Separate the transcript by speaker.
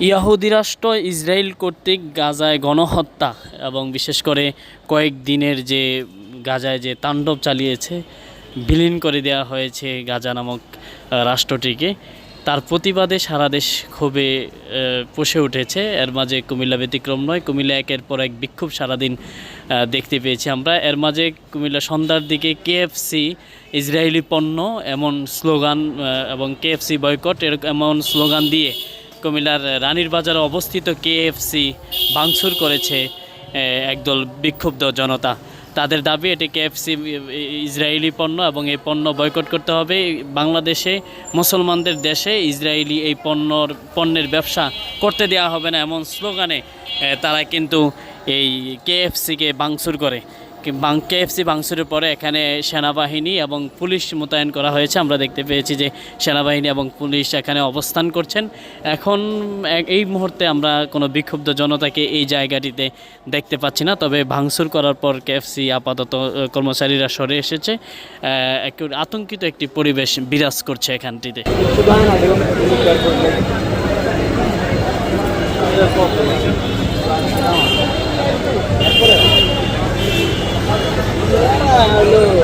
Speaker 1: ইয়াহুদি রাষ্ট্র ইসরায়েল কর্তৃক গাজায় গণহত্যা এবং বিশেষ করে কয়েকদিনের যে গাজায় যে তাণ্ডব চালিয়েছে বিলীন করে দেওয়া হয়েছে গাজা নামক রাষ্ট্রটিকে। তার প্রতিবাদে সারা দেশ ক্ষোভে আহ, উঠেছে। এর মাঝে কুমিল্লা ব্যতিক্রম নয় কুমিল্লা একের পর এক বিক্ষোভ সারাদিন দেখতে পেয়েছি আমরা। এর মাঝে কুমিল্লা সন্ধ্যার দিকে কেএফসি ইসরায়েলি পণ্য এমন স্লোগান এবং কেএফসি বয়কট এরকম এমন স্লোগান দিয়ে কুমিল্লার রানীর বাজারে অবস্থিত কেএফসি ভাঙচুর করেছে একদল বিক্ষুব্ধ জনতা। তাদের দাবি, এটি কেএফসি ইসরায়েলি পণ্য এবং এই পণ্য বয়কট করতে হবে। বাংলাদেশে, মুসলমানদের দেশে ইসরায়েলি এই পণ্যর, পণ্যের ব্যবসা করতে দেওয়া হবে না এমন স্লোগানে তারা কিন্তু এই কেএফসিকে ভাঙচুর করে। কেএফসি ভাঙচুরের পরে এখানে সেনাবাহিনী এবং পুলিশ মোতায়েন করা হয়েছে। আমরা দেখতে পেয়েছি যে সেনাবাহিনী এবং পুলিশ এখানে অবস্থান করছেন। এখন এই মুহূর্তে আমরা কোনো বিক্ষুব্ধ জনতাকে এই জায়গাটিতে দেখতে পাচ্ছি না। তবে ভাঙচুর করার পর কেএফসি আপাতত কর্মচারীরা সরে এসেছে। একটু আতঙ্কিত একটি পরিবেশ বিরাজ করছে এখানটিতে।